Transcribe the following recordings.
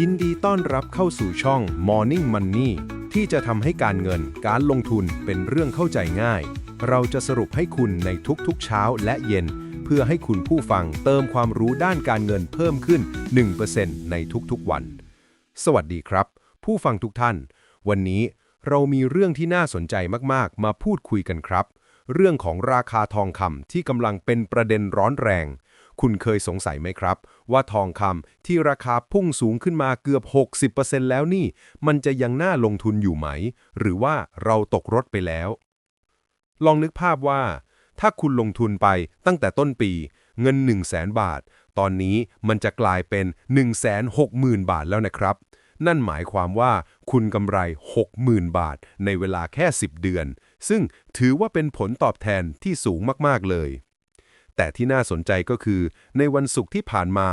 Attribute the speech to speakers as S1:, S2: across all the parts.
S1: ยินดีต้อนรับเข้าสู่ช่อง Morning Money ที่จะทำให้การเงินการลงทุนเป็นเรื่องเข้าใจง่าย เราจะสรุปให้คุณในทุกๆเช้าและเย็น เพื่อให้คุณผู้ฟังเติมความรู้ด้านการเงินเพิ่มขึ้น 1%ในทุกๆวัน สวัสดีครับ ผู้ฟังทุกท่าน วันนี้เรามีเรื่องที่น่าสนใจมากๆ มาพูดคุยกันครับ เรื่องของราคาทองคำที่กำลังเป็นประเด็นร้อนแรง คุณเคยสงสัยไหมครับ ว่าทองคำที่ราคาพุ่งสูงขึ้นมาเกือบ 60%แล้วนี่ มันจะยังน่าลงทุนอยู่ไหม หรือว่าเราตกรถไปแล้ว ลองนึกภาพว่า ถ้าคุณลงทุนไปตั้งแต่ต้นปี เงิน 1 0 0 0 0แบาท ตอนนี้มันจะกลายเป็น 160,000 บาทแล้วนะครับ นั่นหมายความว่าคุณกำไร 60,000 บาทในเวลาแค่ 10 เดือน ซึ่งถือว่าเป็นผลตอบแทนที่สูงมากๆเลย แต่ที่น่าสนใจก็คือ ในวันศุกร์ที่ผ่านมา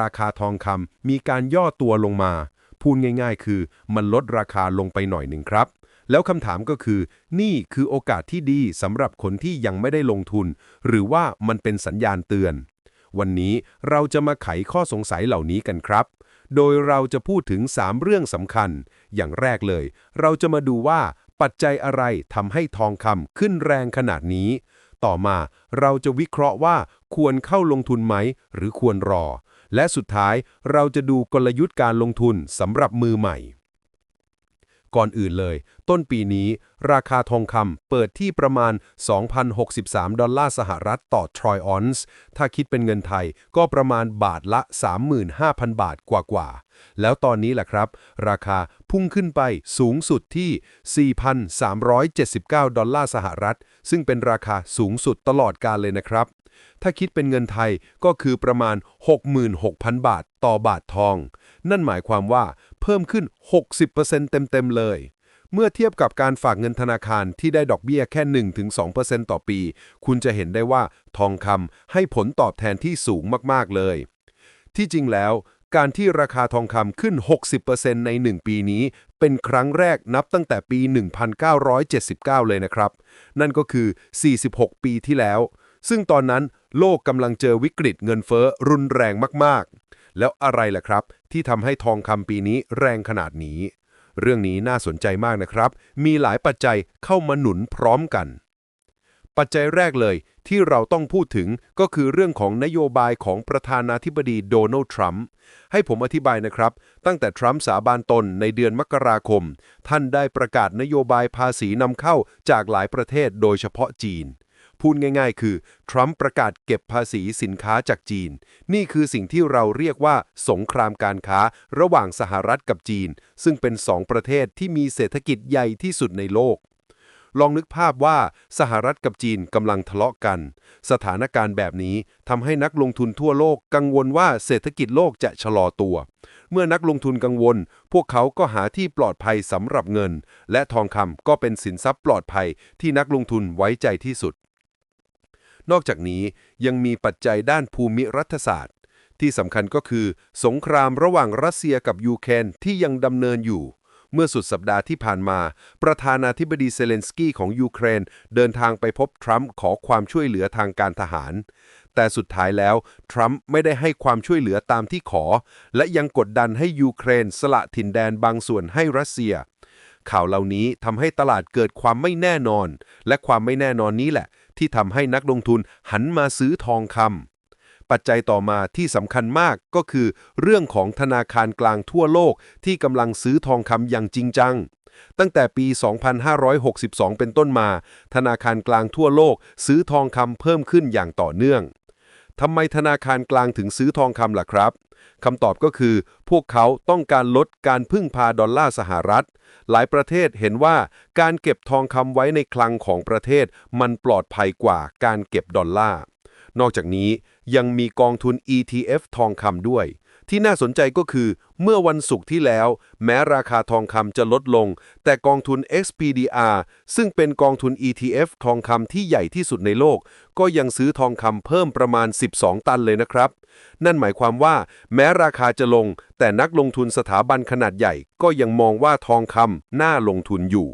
S1: ราคาทองคำมีการย่อตัวลงมา พูดง่ายๆ คือมันลดราคาลงไปหน่อยหนึ่งครับ แล้วคำถามก็คือ นี่คือโอกาสที่ดีสำหรับคนที่ยังไม่ได้ลงทุน หรือว่ามันเป็นสัญญาณเตือน วันนี้เราจะมาไขข้อสงสัยเหล่านี้กันครับโดยเราจะพูดถึง 3 เรื่องสำคัญ อย่างแรกเลย เราจะมาดูว่าปัจจัยอะไรทำให้ทองคำขึ้นแรงขนาดนี้ ต่อมา เราจะวิเคราะห์ว่าควรเข้าลงทุนไหม หรือควรรอ และสุดท้ายเราจะดูกลยุทธ์การลงทุนสำหรับมือใหม่ ก่อนอื่นเลย ต้นปีนี้ ราคาทองคำเปิดที่ประมาณ 2,063 ดอลลาร์สหรัฐต่อทรอยออนซ์ถ้าคิดเป็นเงินไทยก็ประมาณบาทละ 35,000 บาทกว่าๆ แล้วตอนนี้แหละครับ ราคาพุ่งขึ้นไปสูงสุดที่ 4,379 ดอลลาร์สหรัฐ ซึ่งเป็นราคาสูงสุดตลอดกาลเลยนะครับ ถ้าคิดเป็นเงินไทยก็คือประมาณ 66,000 บาทต่อบาททอง นั่นหมายความว่าเพิ่มขึ้น 60%เต็มๆเลยเมื่อเทียบกับการฝากเงินธนาคารที่ได้ดอกเบี้ยแค่ 1-2%ต่อปี คุณจะเห็นได้ว่าทองคำให้ผลตอบแทนที่สูงมากๆเลย ที่จริงแล้ว การที่ราคาทองคำขึ้น 60%ใน 1 ปีนี้ เป็นครั้งแรกนับตั้งแต่ปี 1979 เลยนะครับ นั่นก็คือ 46 ปีที่แล้ว ซึ่งตอนนั้นโลกกำลังเจอวิกฤตเงินเฟ้อรุนแรงมากๆ แล้วอะไรล่ะครับ ที่ทำให้ทองคำปีนี้แรงขนาดนี้ เรื่องนี้น่าสนใจมากนะครับ มีหลายปัจจัยเข้ามาหนุนพร้อมกัน ปัจจัยแรกเลยที่เราต้องพูดถึงก็คือเรื่องของนโยบายของประธานาธิบดีโดนัลด์ทรัมป์ให้ผมอธิบายนะครับ ตั้งแต่ทรัมป์สาบานตนในเดือนมกราคม ท่านได้ประกาศนโยบายภาษีนำเข้าจากหลายประเทศโดยเฉพาะจีน พูดง่ายๆ คือทรัมป์ประกาศเก็บภาษีสินค้าจากจีน นี่คือสิ่งที่เราเรียกว่าสงครามการค้าระหว่างสหรัฐกับจีน ซึ่งเป็นสองประเทศที่มีเศรษฐกิจใหญ่ที่สุดในโลก ลองนึกภาพว่าสหรัฐกับจีนกำลังทะเลาะกัน สถานการณ์แบบนี้ทำให้นักลงทุนทั่วโลกกังวลว่าเศรษฐกิจโลกจะชะลอตัว เมื่อนักลงทุนกังวล พวกเขาก็หาที่ปลอดภัยสำหรับเงิน และทองคำก็เป็นสินทรัพย์ปลอดภัยที่นักลงทุนไว้ใจที่สุด นอกจากนี้ยังมีปัจจัยด้านภูมิรัฐศาสตร์ ที่สำคัญก็คือ สงครามระหว่างรัสเซียกับยูเครนที่ยังดำเนินอยู่ เมื่อสุดสัปดาห์ที่ผ่านมา ประธานาธิบดีเซเลนสกี้ของยูเครน เดินทางไปพบทรัมป์ขอความช่วยเหลือทางการทหาร แต่สุดท้ายแล้ว ทรัมป์ไม่ได้ให้ความช่วยเหลือตามที่ขอ และยังกดดันให้ยูเครนสละถิ่นแดนบางส่วนให้รัสเซีย ข่าวเหล่านี้ทำให้ตลาดเกิดความไม่แน่นอน และความไม่แน่นอนนี้แหละ ที่ทำให้นักลงทุนหันมาซื้อทองคำ ปัจจัยต่อมาที่สำคัญมากก็คือ เรื่องของธนาคารกลางทั่วโลกที่กำลังซื้อทองคำอย่างจริงจัง ตั้งแต่ปี 2562 เป็นต้นมา ธนาคารกลางทั่วโลกซื้อทองคำเพิ่มขึ้นอย่างต่อเนื่องทำไมธนาคารกลางถึงซื้อทองคำล่ะครับคำตอบก็คือ พวกเขาต้องการลดการพึ่งพาดอลลาร์สหรัฐ หลายประเทศเห็นว่าการเก็บทองคำไว้ในคลังของประเทศ มันปลอดภัยกว่าการเก็บดอลลาร์ นอกจากนี้ ยังมีกองทุน ETF ทองคำด้วย ที่น่าสนใจก็คือ เมื่อวันศุกร์ที่แล้ว แม้ราคาทองคำจะลดลง แต่กองทุน XPDR ซึ่งเป็นกองทุน ETF ทองคำที่ใหญ่ที่สุดในโลก ก็ยังซื้อทองคำเพิ่มประมาณ 12 ตันเลยนะครับ นั่นหมายความว่า แม้ราคาจะลง แต่นักลงทุนสถาบันขนาดใหญ่ ก็ยังมองว่าทองคำน่าลงทุนอยู่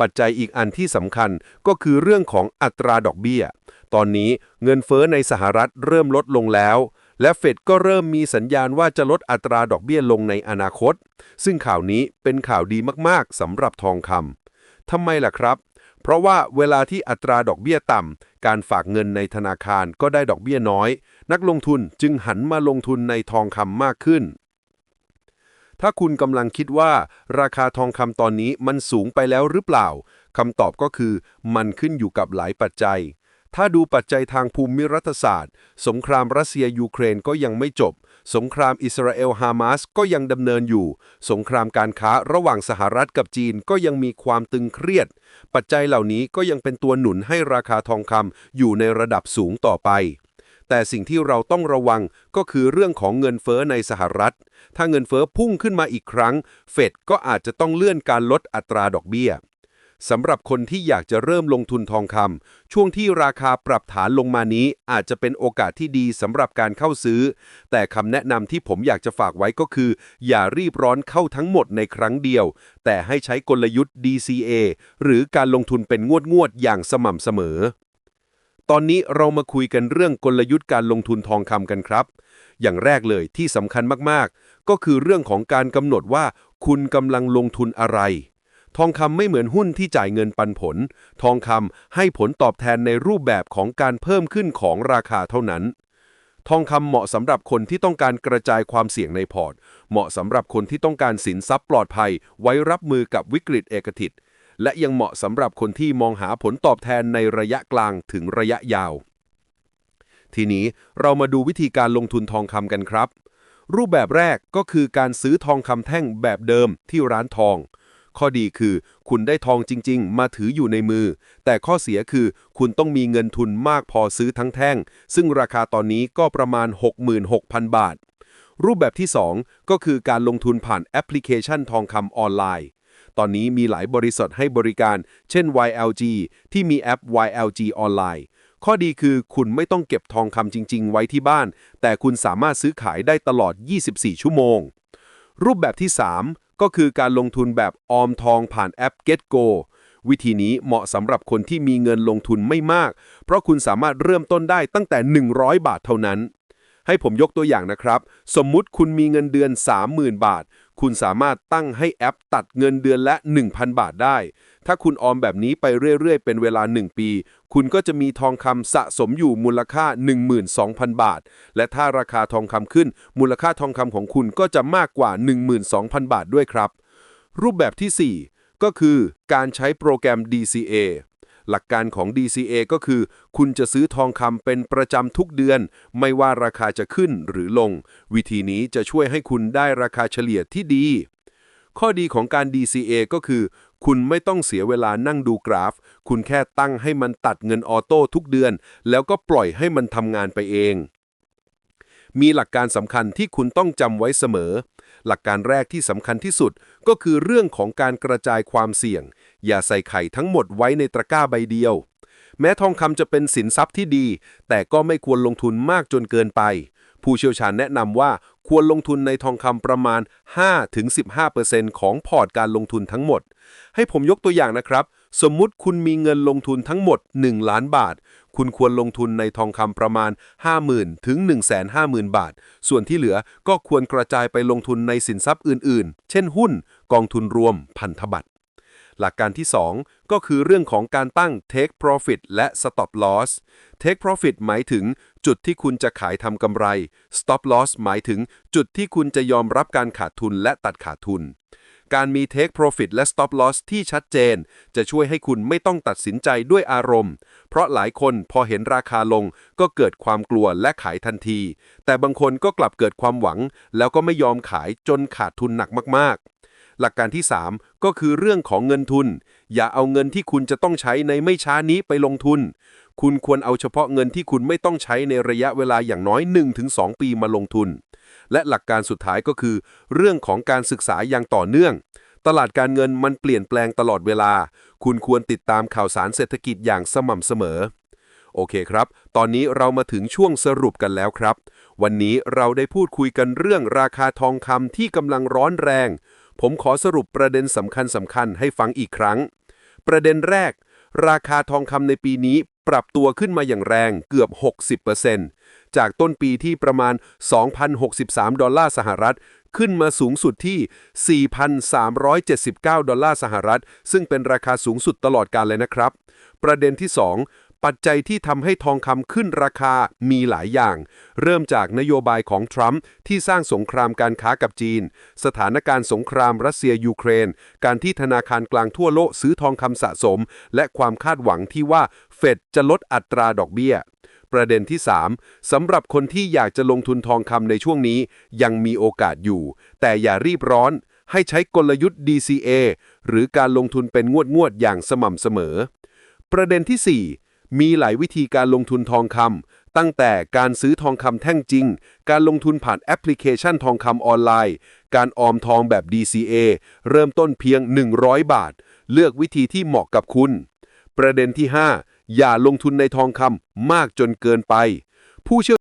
S1: ปัจจัยอีกอันที่สำคัญก็คือเรื่องของอัตราดอกเบี้ย ตอนนี้เงินเฟ้อในสหรัฐเริ่มลดลงแล้ว และเฟดก็เริ่มมีสัญญาณว่าจะลดอัตราดอกเบี้ยลงในอนาคต ซึ่งข่าวนี้เป็นข่าวดีมากๆสำหรับทองคำทำไมล่ะครับเพราะว่าเวลาที่อัตราดอกเบี้ยต่ำ การฝากเงินในธนาคารก็ได้ดอกเบี้ยน้อย นักลงทุนจึงหันมาลงทุนในทองคำมากขึ้น ถ้าคุณกำลังคิดว่าราคาทองคำตอนนี้มันสูงไปแล้วหรือเปล่าคำตอบก็คือ มันขึ้นอยู่กับหลายปัจจัย ถ้าดูปัจจัยทางภูมิรัฐศาสตร์ สงครามรัสเซียยูเครนก็ยังไม่จบ สงครามอิสราเอลฮามาสก็ยังดำเนินอยู่ สงครามการค้าระหว่างสหรัฐกับจีนก็ยังมีความตึงเครียด ปัจจัยเหล่านี้ก็ยังเป็นตัวหนุนให้ราคาทองคำอยู่ในระดับสูงต่อไป แต่สิ่งที่เราต้องระวังก็คือเรื่องของเงินเฟ้อในสหรัฐ ถ้าเงินเฟ้อพุ่งขึ้นมาอีกครั้ง เฟดก็อาจจะต้องเลื่อนการลดอัตราดอกเบี้ยสำหรับคนที่อยากจะเริ่มลงทุนทองคำช่วงที่ราคาปรับฐานลงมานี้ อาจจะเป็นโอกาสที่ดีสำหรับการเข้าซื้อ แต่คำแนะนำที่ผมอยากจะฝากไว้ก็คือ อย่ารีบร้อนเข้าทั้งหมดในครั้งเดียว แต่ให้ใช้กลยุทธ์ DCA หรือการลงทุนเป็นงวดๆอย่างสม่ำเสมอ ตอนนี้เรามาคุยกันเรื่องกลยุทธ์การลงทุนทองคำกันครับ อย่างแรกเลยที่สำคัญมากๆ ก็คือเรื่องของการกำหนดว่า คุณกำลังลงทุนอะไร ทองคำไม่เหมือนหุ้นที่จ่ายเงินปันผล ทองคำให้ผลตอบแทนในรูปแบบของการเพิ่มขึ้นของราคาเท่านั้น ทองคำเหมาะสำหรับคนที่ต้องการกระจายความเสี่ยงในพอร์ต เหมาะสำหรับคนที่ต้องการสินทรัพย์ปลอดภัย ไว้รับมือกับวิกฤตเอกทิต และยังเหมาะสำหรับคนที่มองหาผลตอบแทนในระยะกลางถึงระยะยาว ทีนี้เรามาดูวิธีการลงทุนทองคำกันครับ รูปแบบแรกก็คือการซื้อทองคำแท่งแบบเดิมที่ร้านทอง ข้อดีคือ คุณได้ทองจริง ๆ มาถืออยู่ในมือ แต่ข้อเสียคือ คุณต้องมีเงินทุนมากพอซื้อทั้งแท่ง ซึ่งราคาตอนนี้ก็ประมาณ 66,000 บาทรูปแบบที่ 2 ก็คือการลงทุนผ่านแอปพลิเคชันทองคำออนไลน์ ตอนนี้มีหลายบริษัทให้บริการ เช่น YLG ที่มีแอป YLG ออนไลน์ข้อดีคือคุณไม่ต้องเก็บทองคำจริง ๆ ไว้ที่บ้าน แต่คุณสามารถซื้อขายได้ตลอด 24 ชั่วโมง รูปแบบที่ 3 ก็คือการลงทุนแบบออมทองผ่านแอป GetGo วิธีนี้เหมาะสำหรับคนที่มีเงินลงทุนไม่มาก เพราะคุณสามารถเริ่มต้นได้ตั้งแต่ 100 บาทเท่านั้น ให้ผมยกตัวอย่างนะครับ สมมุติคุณมีเงินเดือน 30,000 บาท คุณสามารถตั้งให้แอปตัดเงินเดือนละ 1,000 บาทได้ ถ้าคุณออมแบบนี้ไปเรื่อย ๆ เป็นเวลา 1 ปี คุณก็จะมีทองคำสะสมอยู่มูลค่า 12,000 บาท และถ้าราคาทองคำขึ้น มูลค่าทองคำของคุณก็จะมากกว่า 12,000 บาทด้วยครับ รูปแบบที่ 4 ก็คือการใช้โปรแกรม DCA หลักการของ DCA ก็คือ คุณจะซื้อทองคำเป็นประจำทุกเดือน ไม่ว่าราคาจะขึ้นหรือลง วิธีนี้จะช่วยให้คุณได้ราคาเฉลี่ยที่ดี ข้อดีของการ DCA ก็คือ คุณไม่ต้องเสียเวลานั่งดูกราฟ คุณแค่ตั้งให้มันตัดเงินออโต้ทุกเดือน แล้วก็ปล่อยให้มันทำงานไปเอง มีหลักการสำคัญที่คุณต้องจำไว้เสมอ หลักการแรกที่สำคัญที่สุดก็คือเรื่องของการกระจายความเสี่ยง อย่าใส่ไข่ทั้งหมดไว้ในตะกร้าใบเดียว แม้ทองคำจะเป็นสินทรัพย์ที่ดี แต่ก็ไม่ควรลงทุนมากจนเกินไป ผู้เชี่ยวชาญแนะนำว่าควรลงทุนในทองคำประมาณ 5-15%ของพอร์ตการลงทุนทั้งหมด ให้ผมยกตัวอย่างนะครับ สมมุติคุณมีเงินลงทุนทั้งหมด 1 ล้านบาท คุณควรลงทุนในทองคำประมาณ 50,000 ถึง 150,000 บาท ส่วนที่เหลือก็ควรกระจายไปลงทุนในสินทรัพย์อื่นๆ เช่นหุ้น กองทุนรวม พันธบัตร หลักการที่ 2 ก็คือเรื่องของการตั้ง take profit และ stop loss take profit หมายถึงจุดที่คุณจะขายทำกำไร stop loss หมายถึงจุดที่คุณจะยอมรับการขาดทุนและตัดขาดทุน การมี take profit และ stop loss ที่ชัดเจน จะช่วยให้คุณไม่ต้องตัดสินใจด้วยอารมณ์ เพราะหลายคนพอเห็นราคาลงก็เกิดความกลัวและขายทันที แต่บางคนก็กลับเกิดความหวัง แล้วก็ไม่ยอมขายจนขาดทุนหนักมากๆหลักการที่ 3 ก็คือเรื่องของเงินทุน อย่าเอาเงินที่คุณจะต้องใช้ในไม่ช้านี้ไปลงทุน คุณควรเอาเฉพาะเงินที่คุณไม่ต้องใช้ในระยะเวลาอย่างน้อย 1-2 ปีมาลงทุน และหลักการสุดท้ายก็คือ เรื่องของการศึกษาอย่างต่อเนื่อง ตลาดการเงินมันเปลี่ยนแปลงตลอดเวลา คุณควรติดตามข่าวสารเศรษฐกิจอย่างสม่ำเสมอ โอเคครับ ตอนนี้เรามาถึงช่วงสรุปกันแล้วครับ วันนี้เราได้พูดคุยกันเรื่องราคาทองคำที่กำลังร้อนแรง ผมขอสรุปประเด็นสำคัญสำคัญให้ฟังอีกครั้ง ประเด็นแรกราคาทองคำในปีนี้
S2: ปรับตัวขึ้นมาอย่างแรงเกือบ 60%จากต้นปีที่ประมาณ 2,063 ดอลลาร์สหรัฐ ขึ้นมาสูงสุดที่ 4,379 ดอลลาร์สหรัฐ ซึ่งเป็นราคาสูงสุดตลอดกาลเลยนะครับ ประเด็นที่ 2 ปัจจัยที่ทำให้ทองคำขึ้นราคามีหลายอย่าง เริ่มจากนโยบายของทรัมป์ที่สร้างสงครามการค้ากับจีน สถานการณ์สงครามรัสเซียยูเครน การที่ธนาคารกลางทั่วโลกซื้อทองคำสะสม และความคาดหวังที่ว่าเฟดจะลดอัตราดอกเบี้ยประเด็นที่ 3สำหรับคนที่อยากจะลงทุนทองคำในช่วงนี้ ยังมีโอกาสอยู่ แต่อย่ารีบร้อน ให้ใช้กลยุทธ์ DCA หรือการลงทุนเป็นงวดงวดๆอย่างสม่ำเสมอ ประเด็นที่ 4 มีหลายวิธีการลงทุนทองคำตั้งแต่การซื้อทองคำแท่งจริง การลงทุนผ่านแอปพลิเคชันทองคำออนไลน์ การออมทองแบบ DCA เริ่มต้นเพียง 100 บาท เลือกวิธีที่เหมาะกับคุณ ประเด็นที่ 5 อย่าลงทุนในทองคำมากจนเกินไป ผู้เชี่ยว